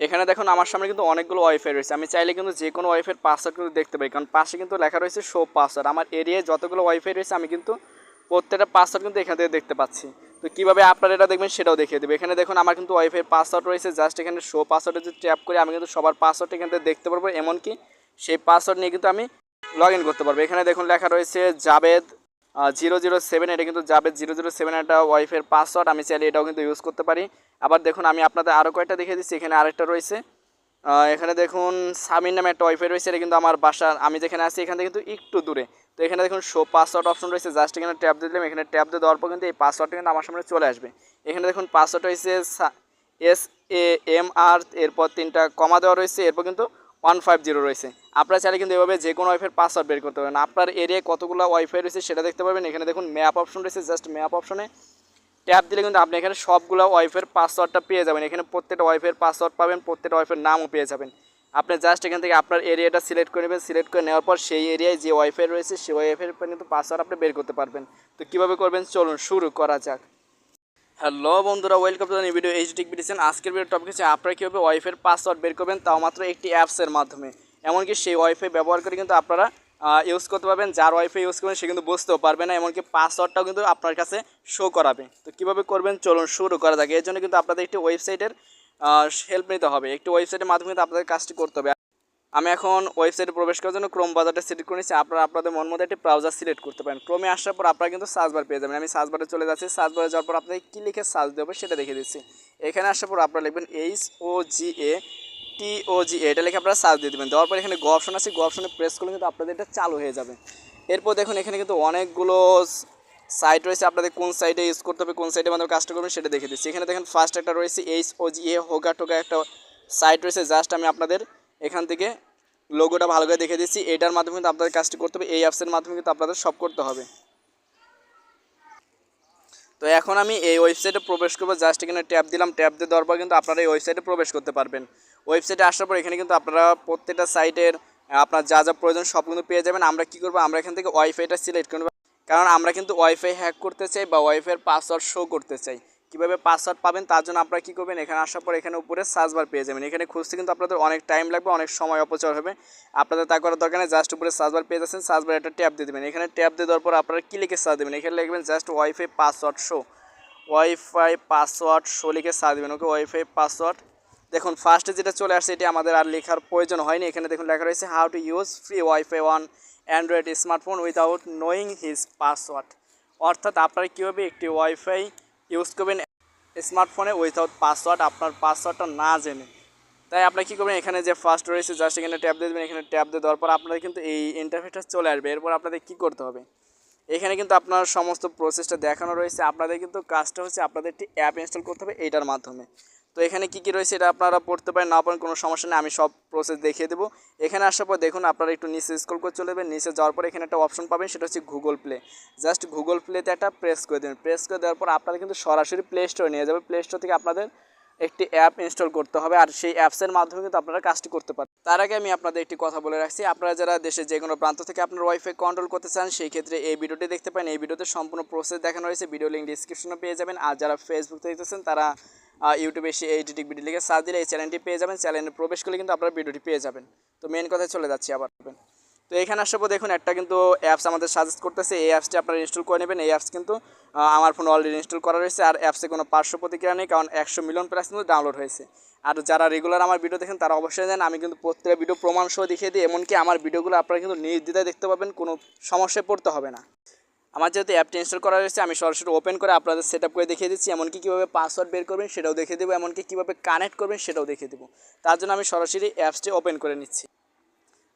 এখানে দেখুন আমার সামনে কিন্তু অনেকগুলো ওয়াইফাই রয়েছে। আমি চাইলে কিন্তু যে কোনো ওয়াইফাইয়ের পাসওয়ার্ড কিন্তু দেখতে পাই কারণ পাশে কিন্তু লেখা রয়েছে শো পাসওয়ার্ড আমার এরিয়ায় যতগুলো ওয়াইফাই রয়েছে, আমি কিন্তু প্রত্যেকটা পাসওয়ার্ড কিন্তু এখান থেকে দেখতে পাচ্ছি। তো কীভাবে আপনারা এটা দেখবেন সেটাও দেখিয়ে দেবে। এখানে দেখুন আমার কিন্তু ওয়াইফাই পাসওয়ার্ড রয়েছে। জাস্ট এখানে শো পাসওয়ার্ডে যদি ট্যাপ করি, আমি কিন্তু সবার পাসওয়ার্ড এখান থেকে দেখতে পারব। এমনকি সেই পাসওয়ার্ড নিয়ে কিন্তু আমি লগ ইন করতে পারব। এখানে দেখুন লেখা রয়েছে জাবেদ জিরো জিরো সেভেন এটা কিন্তু জাবেদ জিরো জিরো সেভেন একটা ওয়াইফের পাসওয়ার্ড আমি চাইলে এটাও কিন্তু ইউজ করতে পারি। আবার দেখুন, আমি আপনাদের আরও কয়েকটা দেখিয়ে দিচ্ছি, এখানে আরেকটা রয়েছে। এখানে দেখুন, সামিন নামে একটা ওয়াইফাই রয়েছে, এটা কিন্তু আমার বাসা আমি যেখানে আছি, এখান থেকে কিন্তু একটু দূরে। তো এখানে দেখুন শো পাসওয়ার্ড অপশন রয়েছে জাস্ট এখানে ট্যাপ দিয়ে দিলাম, এখানে ট্যাপ দিয়ে দেওয়ার পর কিন্তু এই পাসওয়ার্ডটা কিন্তু আমার সামনে চলে আসবে। এখানে দেখুন পাসওয়ার্ড রয়েছে এস এ এম আর এরপর তিনটা কমা দেওয়া রয়েছে, এরপর কিন্তু ওয়ান ফাইভ জিরো রয়েছে। আপনারা চাইলে কিন্তু এভাবে যে কোনো ওয়াইফাইয়ের পাসওয়ার্ড বের করতে পারবেন আপনার এরিয়ায় কতগুলো ওয়াইফাই রয়েছে সেটা দেখতে পারবেন। এখানে দেখুন ম্যাপ অপশন রয়েছে জাস্ট ম্যাপ অপশনে ট্যাপ দিলে কিন্তু আপনি এখানে সবগুলো ওয়াইফের পাসওয়ার্ডটা পেয়ে যাবেন। এখানে প্রত্যেকটা ওয়াইফের পাসওয়ার্ড পাবেন, প্রত্যেকটা ওয়াইফের নামও পেয়ে যাবেন। আপনি জাস্ট এখান থেকে আপনার এরিয়াটা সিলেক্ট করে নেবেন। সিলেক্ট করে নেওয়ার পর সেই এরিয়ায় যে ওয়াইফাই রয়েছে, সেই ওয়াইফাইয়ের কিন্তু পাসওয়ার্ড আপনি বের করতে পারবেন। তো কীভাবে করবেন? চলুন, শুরু করা যাক। হ্যালো বন্ধুরা ওয়েলকাম টু দ্য ভিডিও এইচ টিক বিডিশন আজকের ভিডিও টপিক হচ্ছে, আপনারা কীভাবে ওয়াইফাইয়ের পাসওয়ার্ড বের করবেন, তাও মাত্র একটি অ্যাপসের মাধ্যমে। এমনকি সেই ওয়াইফাই ব্যবহার করে কিন্তু আপনারা ইউজ করতে পারবেন, যার ওয়াইফাই ইউজ করবেন, সে কিন্তু বুঝতেও পারবে না, এমনকি পাসওয়ার্ডটাও কিন্তু আপনার কাছে শো করাবে। তো কীভাবে করবেন, চলুন শুরু করা যাক। এর জন্য কিন্তু আপনাদের একটি ওয়েবসাইটের হেল্প নিতে হবে। একটি ওয়েবসাইটের মাধ্যমে কিন্তু আপনাদের কাজটি করতে হবে। আমি এখন ওয়েবসাইটে প্রবেশ করার জন্য ক্রোম বাজারটা সিলেক্ট করে নিচ্ছি আপনারা আপনাদের মন মতো একটি ব্রাউজার সিলেক্ট করতে পারেন। ক্রোমে আসার পর আপনারা কিন্তু সার্চ বার পেয়ে যাবেন। আমি সার্চ বারে চলে যাচ্ছি। সার্চ বারে যাওয়ার পর আপনাদের কী লিখে সার্চ দেবে সেটা দেখে দিচ্ছি। এখানে আসার পর আপনারা লিখবেন এইচ ও জি এ টি ও জি এটা লিখে আপনারা সার্চ দিয়ে দেবেন। দেওয়ার পর এখানে গো অপশন আছে। গো অপশনে প্রেস করলে কিন্তু আপনাদের এটা চালু হয়ে যাবে। এরপর দেখুন এখানে কিন্তু অনেকগুলো সাইট রয়েছে। আপনাদের কোন সাইটে ইউজ করতে হবে, কোন সাইটে মাধ্যমে কাজটা করবেন সেটা দেখে দিচ্ছি। এখানে দেখেন ফার্স্ট একটা রয়েছে এইচ ও জি এ হোগা টোগা একটা সাইট রয়েছে। জাস্ট আমি আপনাদের এখান থেকে লোগোটা ভালো করে দেখে দিচ্ছি। এটার মাধ্যমে কিন্তু আপনাদের কাজটি করতে হবে। এই অ্যাপসের মাধ্যমে কিন্তু আপনাদের সব করতে হবে। তো এখন আমি এই ওয়েবসাইটে প্রবেশ করব। জাস্ট এখানে ট্যাপ দিলাম। ট্যাপ দিয়ে দেওয়ার পর কিন্তু আপনারা এই ওয়েবসাইটে প্রবেশ করতে পারবেন। ওয়েবসাইটে আসার পর এখানে কিন্তু আপনারা প্রত্যেকটা সাইটের আপনার যা যা প্রয়োজন সব কিন্তু পেয়ে যাবেন। আমরা কী করব? আমরা এখান থেকে ওয়াইফাইটা সিলেক্ট করব। কারণ আমরা কিন্তু ওয়াইফাই হ্যাক করতে চাই বা ওয়াইফাইয়ের পাসওয়ার্ড শো করতে চাই। কীভাবে পাসওয়ার্ড পাবেন, তার জন্য আপনারা কী করবেন, এখানে আসার পর এখানে উপরে সার্চ বার পেয়ে যাবেন। এখানে খুঁজতে কিন্তু আপনাদের অনেক টাইম লাগবে, অনেক সময় অপচয় হবে। আপনাদের তা করার দরকার নেই জাস্ট উপরে সার্চ বার পেয়ে যাচ্ছেন সার্চ বার একটা ট্যাপ দিয়ে দেবেন। এখানে ট্যাপ দিয়ে দেওয়ার পর আপনারা কী লিখে সার্চ দেবেন? এখানে লিখবেন just wifi password show wifi password show লিখে সার্চ দেবেন ওকে ওয়াইফাই পাসওয়ার্ড দেখুন ফার্স্টে যেটা চলে আসছে, এটি আমাদের আর লেখার প্রয়োজন হয়নি। এখানে দেখুন লেখা রয়েছে how to use free wifi on android smartphone without knowing his password অর্থাৎ আপনারা কীভাবে একটি ওয়াইফাই ইউজ করবেন স্মার্টফোনে উইথাউট পাসওয়ার্ড আপনার পাসওয়ার্ডটা না জেনে। তাই আপনারা কী করবেন, এখানে যে ফার্স্ট রয়েছে জাস্ট এখানে ট্যাব দিয়ে দেবেন, এখানে ট্যাব দিয়ে দেওয়ার পর আপনাদের কিন্তু এই ইন্টারফেসটা চলে আসবে। এরপর আপনাদের কী করতে হবে? এখানে কিন্তু আপনার সমস্ত প্রসেসটা দেখানো রয়েছে। আপনাদের কিন্তু কাজটা হচ্ছে আপনাদের একটি অ্যাপ ইনস্টল করতে হবে, এইটার মাধ্যমে। তো এখানে কী কী রয়েছে এটা আপনারা পড়তে পারেন, না পারেন কোনো সমস্যা নেই, আমি সব প্রসেস দেখিয়ে দেবো। এখানে আসার পর দেখুন, আপনারা একটু নিচে স্ক্রল করে চলে যাবেন, নিচে যাওয়ার পর এখানে একটা অপশন পাবেন, সেটা হচ্ছে গুগল প্লে জাস্ট গুগল প্লেতে একটা প্রেস করে দেবেন। প্রেস করে দেওয়ার পর আপনারা কিন্তু সরাসরি প্লে স্টোরে নিয়ে যাবে। প্লে স্টোর থেকে আপনাদের একটি অ্যাপ ইনস্টল করতে হবে, আর সেই অ্যাপসের মাধ্যমে কিন্তু আপনারা কাজটি করতে পারেন তার আগে আমি আপনাদের একটি কথা বলে রাখছি, আপনারা যারা দেশের যে কোনো প্রান্ত থেকে আপনার ওয়াইফাই কন্ট্রোল করতে চান, সেই ক্ষেত্রে এই ভিডিওটি দেখতে পারেন। এই ভিডিওতে সম্পূর্ণ প্রসেস দেখানো রয়েছে ভিডিও লিঙ্ক ডিসক্রিপশনে পেয়ে যাবেন। আর যারা ফেসবুক দেখতেছেন, তারা ইউটিউবে এসে এই টিক ভিডিও লিখে সার্চ দিলে এই চ্যানেলটি পেয়ে যাবেন। চ্যানেলে প্রবেশ করলে কিন্তু আপনারা ভিডিওটি পেয়ে যাবেন। তো মেন কথায় চলে যাচ্ছি আবার। তো এখানে পর দেখুন একটা কিন্তু অ্যাপস আমাদের সাজেস্ট করতেছে। এই অ্যাপসটি আপনারা ইনস্টল করে নেবেন। এই অ্যাপস কিন্তু আমার ফোনে অলরেডি ইনস্টল করা রয়েছে আর অ্যাপসে কোনো পার্শ্ব প্রতিক্রিয়া নেই কারণ একশো মিলিয়ন প্লাস কিন্তু ডাউনলোড হয়েছে। আর যারা রেগুলার আমার ভিডিও দেখেন, তারা অবশ্যই জানেন, আমি কিন্তু প্রত্যেকটা ভিডিও প্রমাণ সহ দেখিয়ে দিই। এমনকি আমার ভিডিওগুলো আপনারা কিন্তু নির্দ্বিধায় দেখতে পাবেন, কোনো সমস্যায় পড়তে হবে না। আমার যেহেতু অ্যাপটি ইনস্টল করা রয়েছে, আমি সরাসরি ওপেন করে আপনাদের সেট করে দেখিয়ে দিচ্ছি, এমনকি কীভাবে পাসওয়ার্ড বের করবেন সেটাও দেখিয়ে দেবো, এমনকি কীভাবে কানেক্ট করবেন সেটাও দেখিয়ে দেবো। তার জন্য আমি সরাসরি অ্যাপসটি ওপেন করে নিচ্ছি।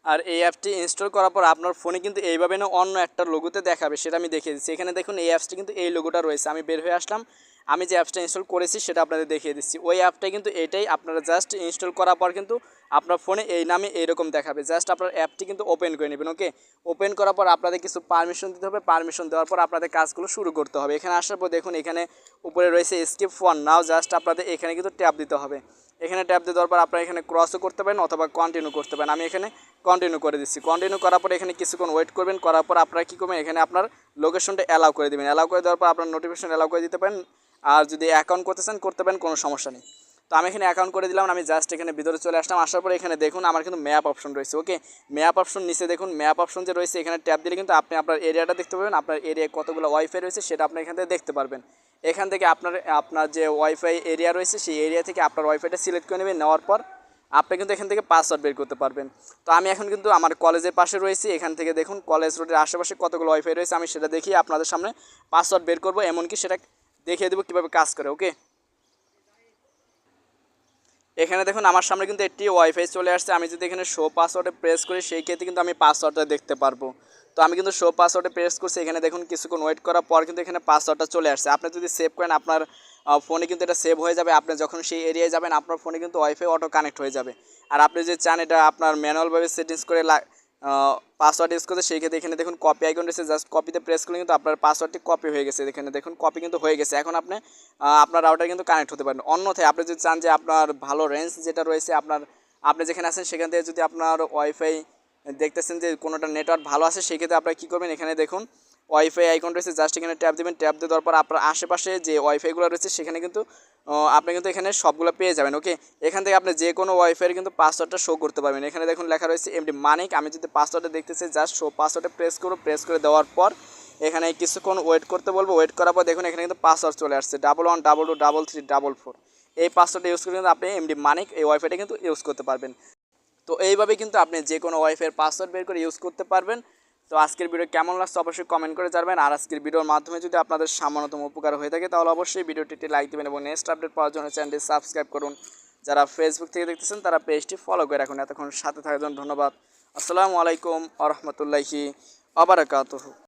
আর এই অ্যাপটি ইনস্টল করার পর আপনার ফোনে কিন্তু এইভাবে না অন্য একটা লোগোতে দেখাবে, সেটা আমি দেখিয়ে দিচ্ছি। এখানে দেখুন, এই অ্যাপসটি কিন্তু এই লোগোটা রয়েছে। আমি বের হয়ে আসলাম। আমি যে অ্যাপসটা ইনস্টল করেছি, সেটা আপনাদের দেখিয়ে দিচ্ছি। ওই অ্যাপটা কিন্তু এটাই আপনারা জাস্ট ইনস্টল করার পর কিন্তু আপনার ফোনে এই নামে এইরকম দেখাবে। জাস্ট আপনার অ্যাপটি কিন্তু ওপেন করে নেবেন ওকে ওপেন করার পর আপনাদের কিছু পারমিশন দিতে হবে। পারমিশন দেওয়ার পর আপনাদের কাজগুলো শুরু করতে হবে। এখানে আসার পর দেখুন, এখানে উপরে রয়েছে স্কিপ ফোন নাও জাস্ট আপনাদের এখানে কিন্তু ট্যাপ দিতে হবে। এখানে ট্যাপ দিয়ে দেওয়ার পর আপনারা এখানে ক্রসও করতে পারেন অথবা কন্টিনিউ করতে পারেন। আমি এখানে কন্টিনিউ করে দিচ্ছি। কন্টিনিউ করার পর এখানে কিছুক্ষণ ওয়েট করবেন, করার পর আপনারা কী করবেন, এখানে আপনার লোকেশনটা অ্যালাউ করে দেবেন। অ্যালাউ করে দেওয়ার পর আপনার নোটিফিকেশন অ্যালাউ করে দিতে পারেন। আর যদি অ্যাকাউন্ট করতে চান, করতে পারেন, কোনো সমস্যা নেই। তো আমি এখানে অ্যাকাউন্ট করে দিলাম, আমি জাস্ট এখানে ভিতরে চলে আসলাম। আসার পর এখানে দেখুন, আমার কিন্তু ম্যাপ অপশন রয়েছে ওকে ম্যাপ অপশন নিচে দেখুন ম্যাপ অপশন যে রয়েছে, এখানে ট্যাপ দিলে কিন্তু আপনি আপনার এরিয়াটা দেখতে পাবেন। আপনার এরিয়ায় কতগুলো ওয়াইফাই রয়েছে, সেটা আপনি এখান থেকে দেখতে পারবেন। এখান থেকে আপনার আপনার যে ওয়াইফাই এরিয়া রয়েছে, সেই এরিয়া থেকে আপনার ওয়াইফাইটা সিলেক্ট করে নেবেন। নেওয়ার পর আপনি কিন্তু এখান থেকে পাসওয়ার্ড বের করতে পারবেন। তো আমি এখন কিন্তু আমার কলেজের পাশে রয়েছি, এখান থেকে দেখুন কলেজ রোডের আশেপাশে কতগুলো ওয়াইফাই রয়েছে, আমি সেটা দেখিয়ে আপনাদের সামনে পাসওয়ার্ড বের করব, এমনকি সেটা দেখিয়ে দেবো কীভাবে কাজ করে, ওকে? এখানে দেখুন আমার সামনে কিন্তু একটি ওয়াইফাই চলে আসছে, আমি যদি এখানে শো পাসওয়ার্ডে প্রেস করি, সেই ক্ষেত্রে কিন্তু আমি পাসওয়ার্ডটা দেখতে পারব। তো আমি কিন্তু শো পাসওয়ার্ডে প্রেস করছি, এখানে দেখুন কিছুক্ষণ ওয়েট করার পর কিন্তু এখানে পাসওয়ার্ডটা চলে আসছে। আপনি যদি সেভ করেন, আপনার ফোনে কিন্তু এটা সেভ হয়ে যাবে। আপনি যখন সেই এরিয়ায় যাবেন, আপনার ফোনে কিন্তু ওয়াইফাই অটো কানেক্ট হয়ে যাবে। আর আপনি যদি চান এটা আপনার ম্যানুয়ালভাবে সেটিংস করে পাসওয়ার্ড ইউজ করতে, সেই ক্ষেত্রে এখানে দেখুন কপি আইকন রয়েছে। জাস্ট কপিতে প্রেস করলে কিন্তু আপনার পাসওয়ার্ডটি কপি হয়ে গেছে। এখানে দেখুন কপি কিন্তু হয়ে গেছে। এখন আপনি আপনার রাউটার কিন্তু কানেক্ট হতে পারেন। অন্যথায় আপনি যদি চান যে আপনার ভালো রেঞ্জ যেটা রয়েছে, আপনার, আপনি যেখানে আছেন, সেখান থেকে যদি আপনার ওয়াইফাই দেখতেছেন যে কোনোটা নেটওয়ার্ক ভালো আছে, সেই ক্ষেত্রে আপনারা কী করবেন? এখানে দেখুন ওয়াইফাই আইকন রয়েছে জাস্ট এখানে ট্যাপ দেবেন ট্যাপ দেওয়ার পর আপনার আশেপাশে যে ওয়াইফাইগুলো রয়েছে, সেখানে কিন্তু আপনি কিন্তু এখানে সবগুলো পেয়ে যাবেন ওকে এখান থেকে আপনি যে কোনো ওয়াইফাইয়ের কিন্তু পাসওয়ার্ডটা শো করতে পারবেন। এখানে দেখুন লেখা রয়েছে এমডি মানিক আমি যদি পাসওয়ার্ডটা দেখতেছি জাস্ট শো পাসওয়ার্ডে প্রেস করব প্রেস করে দেওয়ার পর এখানে কিছুক্ষণ ওয়েট করতে বলব ওয়েট করার পর দেখুন এখানে কিন্তু পাসওয়ার্ড চলে আসছে double one double two double three double four এই পাসওয়ার্ডটা ইউজ করে কিন্তু আপনি এমডি মানিক এই ওয়াইফাইটা কিন্তু ইউজ করতে পারবেন। তো এইভাবে কিন্তু আপনি যে কোনো ওয়াইফাইয়ের পাসওয়ার্ড বের করে ইউজ করতে পারবেন। তো আজকের ভিডিও কেমন লাগছে অবশ্যই কমেন্ট করে জানবেন। আর আজকের ভিডিওর মাধ্যমে যদি আপনাদের সামান্যতম উপকার হয়ে থাকে, তাহলে অবশ্যই ভিডিওটিতে লাইক দেবেন এবং নেক্সট আপডেট পাওয়ার জন্য চ্যানেলটি সাবস্ক্রাইব করুন। যারা ফেসবুক থেকে দেখতেছেন, তারা পেজটি ফলো করে রাখুন। এতক্ষণ সাথে থাকার জন্য ধন্যবাদ। আসসালামু আলাইকুম আ রহমতুল্লাহি